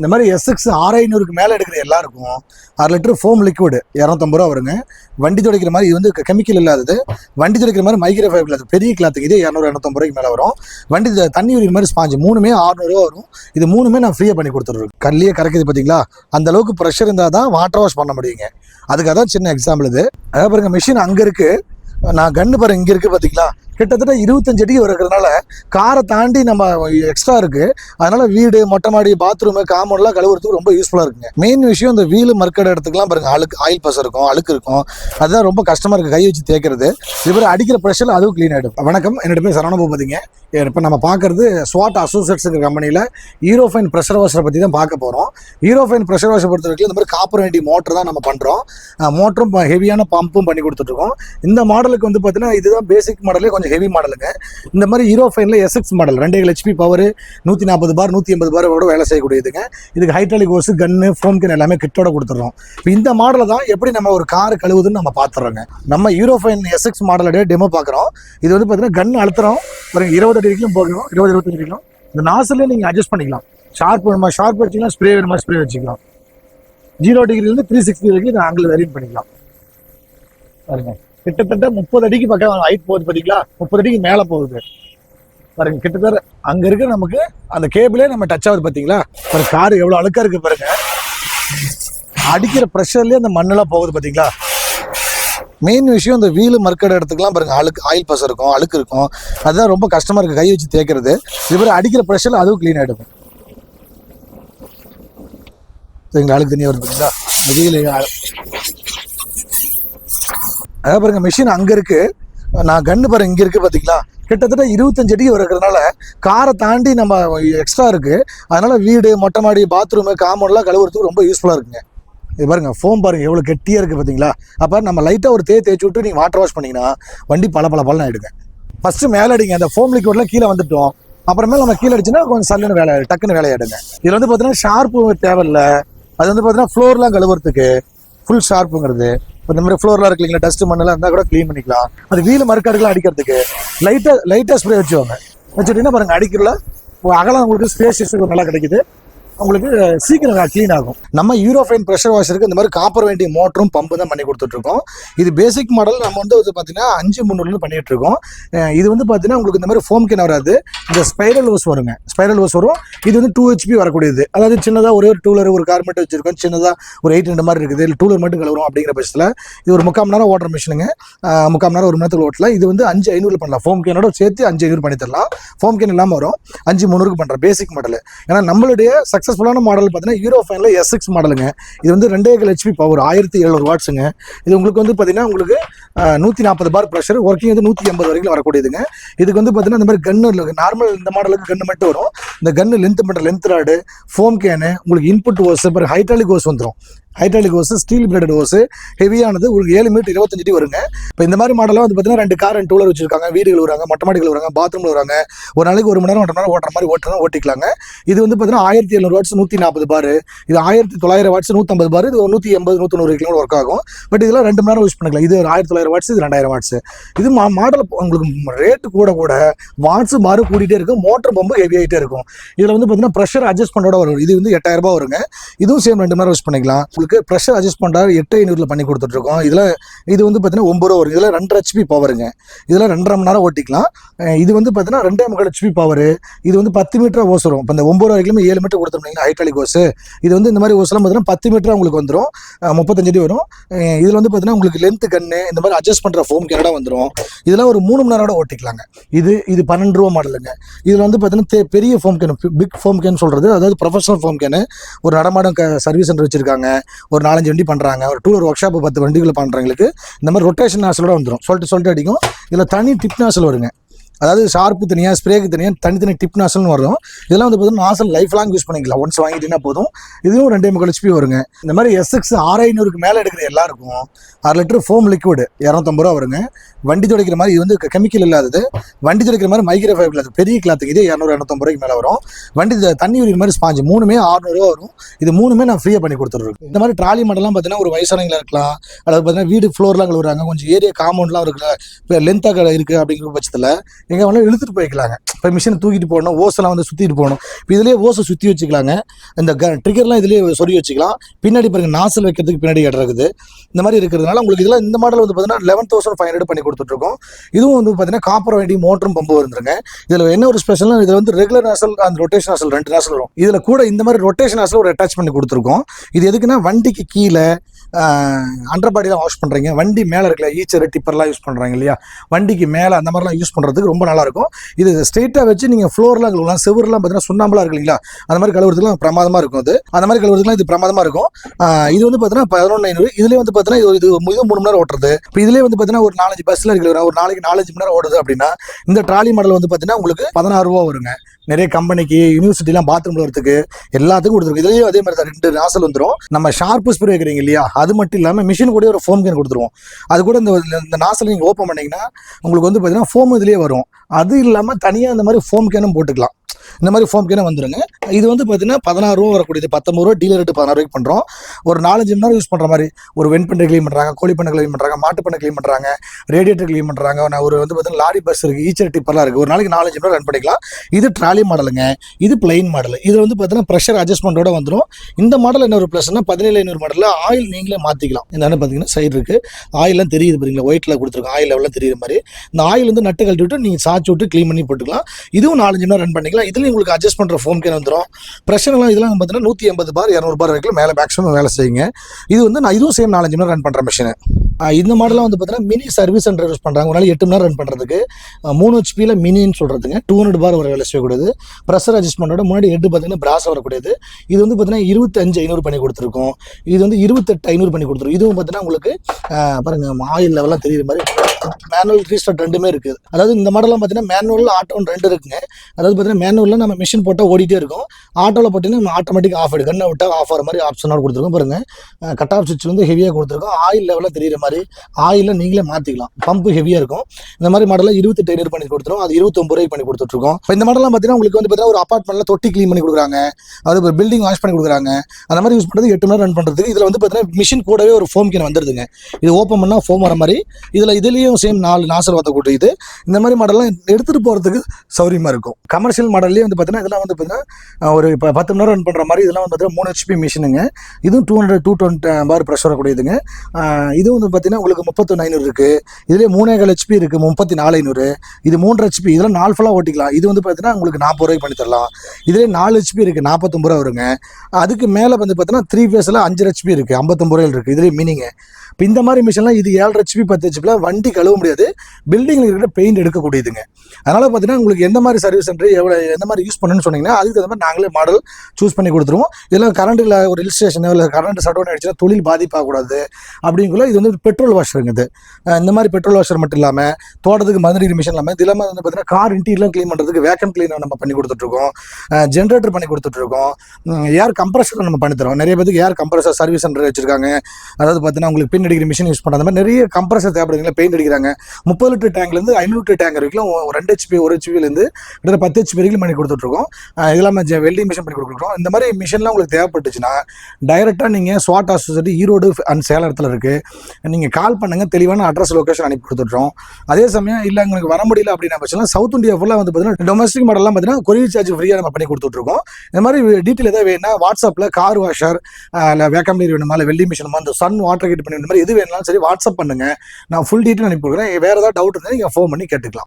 இந்த மாதிரி எஸ்எக்ஸ் ஆறு ஐநூறுக்கு மேலே எடுக்கிற எல்லாருக்கும் அரை லிட்டர் ஃபோம் லிக்விடு இரநூத்தம்பது ரூபா வருங்க. வண்டி துடைக்கிற மாதிரி இது வந்து கெமிக்கல் இல்லாதது. வண்டி துடைக்கிற மாதிரி மைக்ரோ ஃபைபர் இல்லாத பெரிய கிளாத்துக்கு இது இரநூறு இரநூத்தம்பது ரூபாய்க்கு மேலே வரும். வண்டி தண்ணி உரிக்கிற மாதிரி ஸ்பாஞ்சு மூணுமே ஆறுநூறுவா வரும். இது மூணுமே நான் ஃப்ரீயாக பண்ணி கொடுத்துருவேன் கல்லையே கறக்குது பார்த்தீங்களா அந்த அளவுக்கு ப்ரெஷர் இருந்தால் தான் வாட்டர் வாஷ் பண்ண முடியுங்க. அதுக்காக தான் சின்ன எக்ஸாம்பிள் இது. அதாவது பாருங்க மிஷின் அங்கே இருக்குது நான் கன்று பாருங்க இங்கே இருக்குது பார்த்தீங்களா கிட்டத்தட்ட இருபத்தஞ்சு அடி இருக்கிறதுனால காரை தாண்டி நம்ம எக்ஸ்ட்ரா இருக்கு. அதனால வீடு மொட்டை மாடி பாத்ரூம் காம்பவுண்ட்லாம் கழுவுறதுக்கு ரொம்ப யூஸ்ஃபுல்லாக இருக்குங்க. மெயின் விஷயம் இந்த வீல் மறுக்கடை இடத்துக்குலாம் பாருங்க. அழுக்கு ஆயில் பஸ் இருக்கும் அழுக்கு இருக்கும். அதுதான் ரொம்ப கஷ்டமாக இருக்கு. கை வச்சு தேய்க்கிறது. இவர் அடிக்கிற ப்ரெஷர் அதுவும் க்ளீன் ஆகிடும் வணக்கம். என்னோட பேர் சரவண பூபதிங்க. இப்போ நம்ம பார்க்கறது ஸ்வாட் அசோசியேட்ஸுங்கிற கம்பெனியில் ஈரோஃபைன் ப்ரெஷர் வாஷரை பற்றி தான் பார்க்க போகிறோம் ஈரோஃபைன் ப்ரெஷர் வாஷர் பொறுத்த வரைக்கும் இந்த மாதிரி காப்பர் வேண்டி மோட்டர் தான் நம்ம பண்ணுறோம் மோட்டரும் ஹெவியான பம்பும் பண்ணி கொடுத்துட்ருக்கோம் இந்த மாடலுக்கு வந்து பார்த்தீங்கன்னா இதுதான் பேசிக் மாடலே கொஞ்சம் ஹெவி மாடலுங்க இந்த மாதிரி ஹீரோ ஃபைனில் எஸ்எக்ஸ் மாடல் ரெண்டு ஹெச்பி பவர் நூற்றி நாற்பது பார் நூற்றி எண்பது பாரோட வேலை செய்யக்கூடியதுங்க. இதுக்கு ஹைட்ராலிக் ஹோஸ் கன்னு ஃபோம்கன் எல்லாமே கிட்டோட கொடுத்துட்றோம். இப்போ இந்த மாடலை தான் எப்படி நம்ம ஒரு கார் கழுவுதுன்னு நம்ம பார்த்துறோங்க நம்ம ஹீரோ ஃபைன் எஸ்எக்ஸ் மாடலோட டெமோ பார்க்குறோம் இது வந்து பார்த்தீங்கன்னா கன் அழுத்துறோம். பாருங்க இருபது அடி போகணும். இருபது இருபத்தஞ்சு வரைக்கும். இந்த நாசிலே நீங்கள் அட்ஜஸ்ட் பண்ணிக்கலாம். ஷார்ப் வேணுமா ஷார்ப் வச்சுக்கலாம். ஸ்ப்ரே வேணுமா ஸ்ப்ரே வச்சுக்கலாம். ஜீரோ டிகிரிலேருந்து த்ரீ சிக்ஸ்டி வரைக்கும் இந்த ஆங்கிள் வேரியன் பண்ணிக்கலாம். சரிங்க கிட்டத்தட்ட முப்பது அடிக்கு பக்கம் ஹைட் போகுது பார்த்தீங்களா முப்பது அடிக்கு மேலே போகுது. பாருங்க கிட்டத்தட்ட அங்க இருக்க நமக்கு அந்த கேபிளே நம்ம டச் ஆகுது பார்த்தீங்களா பாருங்க கார் எவ்வளோ அழுக்கா இருக்கு பாருங்க. அடிக்கிற ப்ரெஷர்லேயே அந்த மண்ணெல்லாம் போகுது பார்த்தீங்களா மெயின் விஷயம் இந்த வீல் மறுக்கட இடத்துக்குலாம் பாருங்க. அழுக்கு ஆயில் பஸ் இருக்கும் அழுக்கு இருக்கும். அதுதான் ரொம்ப கஷ்டமா இருக்கு கை வச்சு தேய்க்கிறது. இது மாதிரி அடிக்கிற ப்ரெஷர்ல அதுவும் க்ளீன் ஆகிடும் சரிங்களா அழுக்கு தனியாக வருது பார்த்தீங்களா இந்த வீல் அதாவது பாருங்க மிஷின் அங்க இருக்கு. நான் கன்னு பாருங்க இங்க இருக்கு பாத்தீங்களா? கிட்டத்தட்ட இருபத்தஞ்சு அடி இருக்கிறதுனால காரை தாண்டி நம்ம எக்ஸ்ட்ரா இருக்கு. அதனால வீடு மொட்டை மாடி பாத்ரூம் காமௌண்ட்லாம் கழுவுறதுக்கு ரொம்ப யூஸ்ஃபுல்லா இருக்குங்க. இது பாருங்க ஃபோம் பாருங்க எவ்வளோ கெட்டியா இருக்கு பாத்தீங்களா? அப்ப நம்ம லைட்டா ஒரு தே தேய்ச்சி விட்டு நீங்க வாட்டர் வாஷ் பண்ணீங்கன்னா வண்டி பல பல பலன் ஆயிடுங்க. ஃபர்ஸ்ட் மேல அடிங்க அந்த ஃபோம் லிக்விட்லாம் கீழே வந்துட்டோம். அப்புறமேல நம்ம கீழே அடிச்சுன்னா கொஞ்சம் சல்லுன்னு வேலை டக்குன்னு வேலையாடுங்க இதுல வந்து பாத்தீங்கன்னா ஷார்ப்பு தேவையில்ல. அது வந்து பாத்தீங்கன்னா ஃப்ளோர்லாம் கழுவுறதுக்கு ஃபுல் ஷார்ப்புங்கிறது இந்த மாதிரி ஃப்ளோர்லாம் இருக்கு இல்லைங்களா டஸ்ட் மண்ணெல்லாம் இருந்தால் கூட க்ளீன் பண்ணிக்கலாம். அது வீல் மறுக்காடுகளாம் அடிக்கிறதுக்கு. லைட்டாக லைட்டாக ஸ்ப்ரே வச்சுவாங்க வச்சுட்டீங்கன்னா பாருங்க அடிக்கிறல அகலம் உங்களுக்கு ஸ்பேஸ் நல்லா கிடைக்குது. உங்களுக்கு சீக்கிரம் க்ளீன் ஆகும். நம்ம யூரோஃபைன் ப்ரெஷர் வாஷருக்கு இந்த மாதிரி காப்பர் வேண்டிய மோட்டரும் பம்பு தான் பண்ணி கொடுத்துட்ருக்கோம். இது பேசிக் மாடல் நம்ம வந்து வந்து பார்த்தீங்கன்னா அஞ்சு முந்நூறுல பண்ணிகிட்ருக்கோம் இது வந்து பார்த்தீங்கன்னா உங்களுக்கு இந்த மாதிரி ஃபோம் கேன் வராது. இந்த ஸ்பைரல் ஓஸ் வருங்க. ஸ்பைரல் ஓஸ் வரும். இது வந்து டூ ஹெச்பி வரக்கூடியது. அதாவது சின்னதாக ஒரே ஒரு டூலர் ஒரு கார் மட்டும் வச்சுருக்கோம். சின்னதாக ஒரு எயிட் ரெண்டு மாதிரி இருக்குது. இல்லை டூலர் மட்டும் கழுவுறோம் அப்படிங்கிற பட்சத்தில் இது ஒரு முக்கால் மணி நேரம் ஓட்டுற மிஷினுங்க முக்கால் மணி நேரம் ஒரு மணி ஓட்டலாம். இது வந்து அஞ்சு ஐநூறு பண்ணலாம். ஃபோம் கேனோட சேர்த்து அஞ்சு ஐநூறு பண்ணி தரலாம். ஃபோம் கேன் இல்லாமல் வரும். அஞ்சு முந்நூறுக்கு பண்ணுற பேசிக் மாடல் ஏன்னா நம்மளுடைய சக்ஸஸ்ஃபுல்லான மாடல் பார்த்தீங்கன்னா ஹீரோ ஃபைனில் எஸ் சிக்ஸ் மாடலுங்க இது வந்து ரெண்டே கல் ஹெச்பி பவர் ஆயிரத்தி எழுநூறு வாட்ஸுங்க இது உங்களுக்கு வந்து பார்த்தீங்கன்னா உங்களுக்கு நூற்றி நாற்பது பார் ப்ரெஷர் ஒர்க்கிங் வந்து நூற்றி எண்பது வரைக்கும் வரக்கூடியதுங்க. இதுக்கு வந்து பார்த்தீங்கன்னா இந்த மாதிரி கன்னு நார்மல் இந்த மாடலுக்கு கன்று மட்டும் வரும். இந்த கன்னு லென்த் பண்ணுற லென்த் ராடு ஃபோம் கேனு உங்களுக்கு இன்புட் ஓஸ் அப்புறம் ஹைட்ராலிக் ஓஸ் வந்துடும் hydraulic hose steel braided hose ஹெவியானது ஒரு ஏழு மீட்டர் இருபத்தஞ்சு அடி வருங்க. இப்போ இந்த மாதிரி மாடலாம் வந்து பார்த்தீங்கன்னா ரெண்டு கார் ரெண்டு டூலர் வச்சிருக்காங்க. வீடு கழுவுறாங்க மொட்டை மாடி கழுவுறாங்க பாத்ரூம் கழுவுறாங்க ஒரு நாளைக்கு ஒரு மணி நேரம் ஒன்றரை நேரம் ஓட்டுற மாதிரி ஓட்டுறதா ஓட்டிக்கலாங்க. இது வந்து பார்த்தீங்கன்னா ஆயிரத்தி எழுநூறு வாட்ஸ் நூற்றி நாற்பது பார் இது ஆயிரத்தி தொள்ளாயிரம் வாட்ஸ் நூற்றம்பது பார் இது நூற்றி எண்பது நூற்றி கிலோ ஒர்க் ஆகும். பட் இதெல்லாம் ரெண்டு மணி நேரம் யூஸ் பண்ணிக்கலாம். இது ஒரு ஆயிரத்தி தொள்ளாயிரம் வாட்ஸ் இது ரெண்டாயிரம் வாட்ஸ் இது மா மாடல் உங்களுக்கு ரேட்டு கூட கூட வாட்ஸ் மாறு கூட்டிகிட்டே இருக்கும். மோட்டர் பம்பு ஹெவி ஆகிட்டே இருக்கும். இதில் வந்து பார்த்தீங்கன்னா ப்ரெஷர் அட்ஜஸ்ட் பண்ணோட வரும். இது வந்து எட்டாயிரம் ரூபாய் வருங்க. இதுவும் சேம் ரெண்டு மணி நேரம் யூஸ் பண்ணிக்கலாம். உங்களுக்கு ப்ரெஷர் அட்ஜஸ்ட் பண்ணுறாரு எட்டு ஐநூறுல பண்ணி கொடுத்துட்ருக்கோம். இதில் இது வந்து பார்த்தீங்கன்னா ஒம்பது ரூபா வரும் இதில் ரெண்டரை ஹெச்பி பவருங்க இதில் ரெண்டரை மணி நேரம் ஓட்டிக்கலாம். இது வந்து பார்த்தீங்கன்னா ரெண்டே முக்கால் ஹெச்பி பவர் இது வந்து பத்து மீட்டர் ஓஸ் வரும் இப்போ இந்த ஒம்பது ரூபா வரைக்கும் ஏழு மீட்டர் கொடுத்தோம்னா ஹைட்ராலிக் ஓஸ் இது வந்து இந்த மாதிரி ஓஸ்லாம் பார்த்தீங்கன்னா பத்து மீட்டர் உங்களுக்கு வந்துடும் முப்பத்தஞ்சு அடி வரும். இதில் வந்து பார்த்தீங்கன்னா உங்களுக்கு லென்த்து கன்று இந்த மாதிரி அட்ஜஸ்ட் பண்ணுற ஃபோம் கேனடா வந்துடும் இதெல்லாம் ஒரு மூணு மணி நேரம் ஓட்டிக்கலாங்க. இது இது பன்னெண்டு ரூபா மாடலுங்க இதில் வந்து பார்த்தீங்கன்னா பெரிய foam can big foam can சொல்கிறது அதாவது ப்ரொஃபஷனல் ஃபோம் கேனு ஒரு நடமாடம் சர்வீஸ் சென்டர் வச்சுருக்காங்க. ஒரு நாலஞ்சு வண்டி பண்ணுறாங்க ஒரு டூ ஒர்க் ஷாப் பத்து வண்டிகள் பண்ணுறவங்களுக்கு இந்த மாதிரி ரொட்டேஷன் நாசலோட வந்துடும் சொல்லிட்டு சொல்லிட்டு அடிக்கும். இதில் தனி டிப் நாசல் வருங்க. அதாவது ஷார்ப்பு தனியாக ஸ்ப்ரேக்கு தனியாக தனித்தனி டிப் நாசல்னு வரும். இதெல்லாம் வந்து பார்த்தீங்கன்னா நாசல் லைஃப் லாங் யூஸ் பண்ணிக்கலாம். ஒன்ஸ் வாங்கிட்டீங்கன்னா போதும். இதுவும் ரெண்டே முக்கால் ஹெச்பி வருங்க. இந்த மாதிரி எஸ்எக்ஸ் ஆறு ஐநூறுக்கு மேலே எடுக்கிற எல்லாருக்கும் அரை லிட்டர் ஃபோம் லிக்விட் இரநூத்தம்பது ரூபா வருங்க. வண்டி துடைக்கிற மாதிரி இது வந்து கெமிக்கல் இல்லாதது. வண்டி துடைக்கிற மாதிரி மைக்ரோ ஃபைபர் இல்லாத பெரிய கிளாத்துக்கு இதே இரநூறு இரநூத்தம்பது ரூபாய்க்கு மேலே வரும். வண்டி த- தண்ணி உரிக்கிற மாதிரி ஸ்பாஞ்சு மூணுமே ஆறுநூறுவா வரும். இது மூணுமே நான் ஃப்ரீயாக பண்ணி கொடுத்துருவேன் இந்த மாதிரி ட்ராலி மாடலாம் பார்த்தீங்கன்னா ஒரு வயசானவங்களா இருக்கலாம். அதாவது பார்த்தீங்கன்னா வீடு ஃப்ளோர்லாம் கழுவுறாங்க. கொஞ்சம் ஏரியா காம்பவுண்ட்லாம் இருக்குல்ல இப்போ லென்த்தாக இருக்குது அப்படிங்கிற பட்சத்தில் எங்கே வேணாலும் இழுத்துட்டு போய்க்கலாங்க. இப்போ மிஷினை தூக்கிட்டு போகணும் ஓசெல்லாம் வந்து சுற்றிட்டு போகணும். இப்போ இதுலேயே ஓசை சுற்றி வச்சுக்கலாங்க. இந்த க ட்ரிகர்லாம் இதுலேயே சொருகி வச்சுக்கலாம். பின்னாடி பாருங்க நாசல் வைக்கிறதுக்கு பின்னாடி இடம் இருக்குது. இந்த மாதிரி இருக்கிறதுனால உங்களுக்கு இதெல்லாம் இந்த மாடல் வந்து பார்த்தீங்கன்னா லெவன் தௌசண்ட் ஃபைவ் ஹண்ட்ரட் பண்ணி கொடுத்துட்ருக்கோம் இதுவும் வந்து பார்த்தீங்கன்னா காப்பர் வண்டி மோட்டரும் பம்பு வந்துருங்க இதில் என்ன ஒரு ஸ்பெஷல்னா இதில் வந்து ரெகுலர் நாசல் அந்த ரொட்டேஷன் நாசல் ரெண்டு நாசல் வரும். இதில் கூட இந்த மாதிரி ரொட்டேஷன் நாசல் ஒரு அட்டாச் பண்ணி கொடுத்துருக்கோம். இது எதுக்குன்னா வண்டிக்கு கீழே அண்டர் பாடிலாம் வாஷ் பண்ணுறீங்க வண்டி மேலே இருக்கல ஈச்சர் டிப்பர்லாம் யூஸ் பண்ணுறாங்க இல்லையா? வண்டிக்கு மேலே அந்த மாதிரிலாம் யூஸ் பண்ணுறதுக்கு ரொம்ப நல்லாயிருக்கும். இது ஸ்ட்ரெயிட்டாக வச்சு நீங்கள் ஃப்ளோர்லாம் கழுவலாம் செவர்லாம் பார்த்தீங்கன்னா சுண்ணாம்பலாம் இருக்கு இல்லைங்களா? அந்த மாதிரி கழுவுறதுக்குலாம் பிரமாதமாக இருக்கும் அது. அந்த மாதிரி கழுவுறதுக்குலாம் இது பிரமாதமாக இருக்கும். இது வந்து பார்த்தீங்கன்னா பதினொன்று ஐநூறு இதுலேயே வந்து பார்த்தீங்கன்னா இது இது இது மூணு மணி நேரம் ஓட்டுறது. இப்போ இதுலேயே வந்து பார்த்தீங்கன்னா ஒரு நாலஞ்சு பஸ்ஸில் இருக்கிற ஒரு நாளைக்கு நாலஞ்சு மணி நேரம் ஓடுது அப்படின்னா இந்த ட்ராலி மாடல் வந்து பார்த்தீங்கன்னா உங்களுக்கு பதினாறு ரூபா வருங்க. நிறைய கம்பெனிக்கு யூனிவர்சிட்டிலாம் பாத்ரூம் வரதுக்கு எல்லாத்துக்கும் கொடுத்துருக்கும். இதுலேயும் அதே மாதிரி தான் ரெண்டு நாசல் வந்துடும் நம்ம ஷார்ப்பு ஸ்ப்ரே வைக்கிறீங்க இல்லையா? அது மட்டும் இல்லாமல் மிஷின் கூட ஒரு ஃபோம் கேன் கொடுத்துருவோம். அது கூட இந்த இந்த நாசல் நீங்கள் ஓப்பன் பண்ணீங்கன்னா உங்களுக்கு வந்து பார்த்தீங்கன்னா ஃபோம் இதுலேயே வரும். அது இல்லாமல் தனியாக இந்த மாதிரி ஃபோம் கேனும் போட்டுக்கலாம். இந்த மாதிரி ஃபோம் கேனே வந்துருங்க. இது வந்து பார்த்தீங்கன்னா பதினாறு ரூபா வரக்கூடியது. பத்தொம்பது ரூபா டீலர் ரேட்டு பதினாறு ரூபாய்க்கு பண்ணுறோம் ஒரு நாலஞ்சு மணி நேரம் யூஸ் பண்ணுற மாதிரி ஒரு வெண்பண்டை க்ளீன் பண்ணுறாங்க கோழி பண்ணை க்ளீன் பண்ணுறாங்க மாட்டு பண்ணை க்ளீன் பண்ணுறாங்க ரேடியேட்டர் க்ளீன் பண்ணுறாங்க நான் ஒரு வந்து பார்த்தீங்கன்னா லாரி பஸ் இருக்குது ஈச்சர் டிப்பர்லாம் இருக்குது ஒரு நாளைக்கு நாலஞ்சு மணி நேரம் ரன் பண்ணிக்கலாம். இது ட்ராலி மாடலுங்க இது பிளைன் மாடல் இது வந்து பார்த்தீங்கன்னா ப்ரெஷர் அட்ஜஸ்ட்மெண்ட்டோட வந்துடும் இந்த மாடல் என்ன ஒரு ப்ளஸ்னா பதினேழு ஐநூறு மாடலில் ஆயில் நீங்களே மாற்றிக்கலாம் இந்த பார்த்தீங்கன்னா சைடு இருக்குது ஆயிலெலாம் தெரியுது பார்த்தீங்களா ஒயிட்டில் கொடுத்துருக்கோம் ஆயில் லெவலில் தெரியுற மாதிரி. இந்த ஆயில் வந்து நட்டு கழட்டி விட்டு நீங்கள் சாச்சி விட்டு க்ளீன் பண்ணி போட்டுக்கலாம். இதுவும் நாலஞ்சு மணி நேரம் ரன் பண்ணிக்கலாம். இதுலேயும் உங்களுக்கு அட்ஜஸ்ட் பண்ணுற ஃபோன் கேன் வந்துடும் ப்ரெஷர்லாம் இதெல்லாம் பார்த்தீங்கன்னா நூற்றி எண்பது பார் இரநூறு பார் வரைக்கும் மேலே மேக்ஸிமம் வேலை செய்யுங்க. இது வந்து நான் இதுவும் சேம் நாலஞ்சு மணி நேரம் ரன் பண்ணுற மிஷினு இந்த மாடலாம் வந்து பார்த்தீங்கன்னா மினி சர்வீஸ் சென்டர் யூஸ் பண்ணுறாங்க ஒரு நாள் எட்டு மணி நேரம் ரன் பண்ணுறதுக்கு மூணு ஹெச்பியில் மினின்னு சொல்கிறதுங்க டூ ஹண்ட்ரட் பார் ஒரு வேலை செய்யக்கூடாது. ப்ரெஷர் அட்ஜஸ்ட்மெண்ட்டோட முன்னாடி எட்டு பார்த்தீங்கன்னா பிராஸ் வரக்கூடியது இது வந்து பார்த்தீங்கன்னா இருபத்தஞ்சு ஐநூறு பண்ணி கொடுத்துருக்கோம். இது வந்து இருபத்தெட்டு ஐநூறு பண்ணி கொடுத்துருக்கோம். இதுவும் பார்த்தீங்கன்னா உங்களுக்கு பாருங்கள் பாருங்க ஆயில் லெவலாம் தெரியுற மாதிரி. மேனுவல் ரீஸ்டார்ட் ரெண்டுமே இருக்குது. அதாவது இந்த மாடலாம் பார்த்தீங்கன்னா மேனுவல் ஆட்டோன்னு ரெண்டு இருக்குங்க. அதாவது பார்த்தீங்கன்னா மேனுவலில் நம்ம மிஷின் போட்டால் ஓடிட்டே இருக்கும். ஆட்டோவில் போட்டிங்கன்னா நம்ம ஆட்டோமேட்டிக் ஆஃப் ஆகிடும் கண்ணை விட்டால் ஆஃப் ஆகிற மாதிரி ஆப்ஷனோட கொடுத்துருக்கோம். பாருங்கள் கட் ஆஃப் சுவிட்ச் வந்து ஹெவியாக கொடுத்துருக்கோம். ஆயில் லெவலில் தெரியுற மாதிரி ஆயிலில் நீங்களே மாற்றிக்கலாம் பம்பு ஹெவியாக இருக்கும். இந்த மாதிரி மாடலில் இருபத்தெட்டு ஐநூறு பண்ணி கொடுத்துரும். அது இருபத்தொம்பது ரூபாய் பண்ணி கொடுத்துட்ருக்கோம். இப்போ இந்த மாடலாம் பார்த்தீங்கன்னா உங்களுக்கு வந்து பார்த்தீங்கன்னா ஒரு அப்பார்ட்மெண்ட்டில் தொட்டி க்ளீன் பண்ணி கொடுக்குறாங்க. அது ஒரு பில்டிங் வாஷ் பண்ணி கொடுக்குறாங்க. அந்த மாதிரி யூஸ் பண்ணுறது எட்டு மணி நேரம் ரன் பண்ணுறதுக்கு இதில் வந்து பார்த்தீங்கன்னா மிஷின் கூடவே ஒரு ஃபோம் கேன் வந்துருதுங்க. இது ஓப்பன் பண்ணால் ஃபோம் வர மாதிரி. இதில் இதுலேயும் சேம் நாலு நாசல் வத்த கூட்டு இது இந்த மாதிரி மாடல்லாம் எடுத்துகிட்டு போகிறதுக்கு சௌரியமாக இருக்கும். கமர்ஷியல் மாடல்லேயே வந்து பார்த்தீங்கன்னா இதெல்லாம் வந்து பார்த்தீங்கன்னா ஒரு இப்போ பத்து மணி நேரம் ரன் பண்ணுற மாதிரி இதெல்லாம் வந்து பார்த்தீங்கன்னா மூணு ஹெச்பி மிஷினுங்க இதுவும் two hundred two twenty bar pressure வரக்கூடியதுங்க. இதுவும் வந்து பார்த்தீங்கன்னா உங்களுக்கு முப்பத்தொன்று ஐநூறு இருக்குது இதுலேயே மூணேகால் ஹெச்பி இருக்குது முப்பத்தி நாலு ஐநூறு. இது மூன்று ஹெச்பி இதெல்லாம் நாலு ஃபுல்லாக ஓட்டிக்கலாம். இது வந்து பார்த்தீங்கன்னா உங்களுக்கு நாற்பது ரூபாய்க்கு பண்ணி தரலாம். இதுலேயே நாலு ஹெச்பி இருக்குது நாற்பத்தொம்பது ரூபா வருங்க. அதுக்கு மேலே வந்து பார்த்தீங்கன்னா த்ரீ ஃபேஸில் அஞ்சு ஹெச்பி இருக்குது ஐம்பத்தொம்பது ரூபாயில் இருக்குது இதுலேயே மீனிங்க இப்போ இந்த மாதிரி மிஷின்லாம் இது ஏழு ஹெச்பி பத்து ஹெச்பியில் வண்டி கழுவ முடியாது. பில்டிங்கில் இருக்கிற பெயிண்ட் எடுக்கக்கூடியதுங்க. அதனால் பார்த்தீங்கன்னா உங்களுக்கு எந்த மாதிரி சர்வீஸ் சென்டர் எவ்வளோ எந்த மாதிரி யூஸ் பண்ணணும்னு சொன்னீங்கன்னா அதுக்கு தகுந்த மாதிரி நாங்களே மாடல் சூஸ் பண்ணி கொடுத்துருவோம். இதெல்லாம் கரண்ட்டில் ஒரு ஹில் ஸ்டேஷனோ இல்லை கரண்ட் ஷட் டவுன் ஆயிடுச்சுன்னா தொழில் பாதிப்பாகக்கூடாது அப்படிங்குள்ள இது வந்து பெட்ரோல் வாஷருங்க இது. இந்த மாதிரி பெட்ரோல் வாஷர் மட்டும் இல்லாமல் தோட்டத்துக்கு மதுநீர் மிஷின் இல்லாமல் இது இல்லாமல் வந்து பார்த்தீங்கன்னா கார் இன்டீரியர்லாம் க்ளீன் பண்ணுறதுக்கு வேக்கம் க்ளீனர் நம்ம பண்ணி கொடுத்துட்ருக்கோம். ஜென்ரேட்டர் பண்ணி கொடுத்துட்ருக்கோம். ஏர் கம்ப்ரஸர் நம்ம பண்ணித்தரோம் நிறைய பேருக்கு ஏர் கம்ப்ரஸர் சர்வீஸ் சென்டர் வச்சிருக்காங்க. அதாவது பார்த்தீங்கன்னா உங்களுக்கு பெயிண்ட் அடிக்கிற மிஷின் யூஸ் பண்ணுற மாதிரி நிறைய கம்ப்ரஸர் தேவைப்படுதுங்களா பெயிண்ட் அடிக்கிறாங்க. முப்பது லிட்டர் டேங்க்லேருந்து ஐநூறு லிட்டர் டேங்க் வரைக்கும் ஒரு ரெண்டு ஹெச்பி ஒரு ஹெச்பிலேருந்து கிட்டத்தட்ட பத்து ஹெச்பி வரைக்கும் பண்ணி கொடுத்துட்ருக்கோம். இது இல்லாமல் வெல்டிங் மிஷின் பண்ணி கொடுக்குறோம் இந்த மாதிரி மிஷின்லாம் உங்களுக்கு தேவைப்பட்டுச்சுன்னா டைரெக்டாக நீங்கள் ஸ்வாட் ஆசோசிட்டி ஈரோடு அண்ட் சேலத்தில் இருக்குது நீங்கள் கால் பண்ணுங்கள் தெளிவான அட்ரஸ் லொக்கேஷன் அனுப்பி கொடுத்துட்றோம். அதே சமயம் இல்லை எங்களுக்கு வர முடியல அப்படின்னா பட்சம் சவுத் இந்தியா ஃபுல்லாக வந்து பார்த்தீங்கன்னா டொமஸ்டிக் மாடல்லாம் பார்த்தீங்கன்னா கொரியர் சார்ஜ் ஃப்ரீயாக நம்ம பண்ணி கொடுத்துட்ருக்கோம். இந்த மாதிரி டீட்டெயில் எதாவது வேணும்னா வாட்ஸ்அப்பில் கார் வாஷர் இல்லை வேக்கம் நீர் வேணுமா இல்லை வெல்டிங் மிஷின் அந்த சன் வாட்டர் ஹீட் பண்ணி இந்த மாதிரி எது வேணாலும் சரி வாட்ஸ்அப் பண்ணுங்கள் நான் ஃபுல் டீட்டெயில் அனுப்பி கொடுக்குறேன். வேறு ஏதாவது டவுட் இருந்தால் நீங்கள் ஃபோன் பண்ணி கேட்டுக்கலாம்.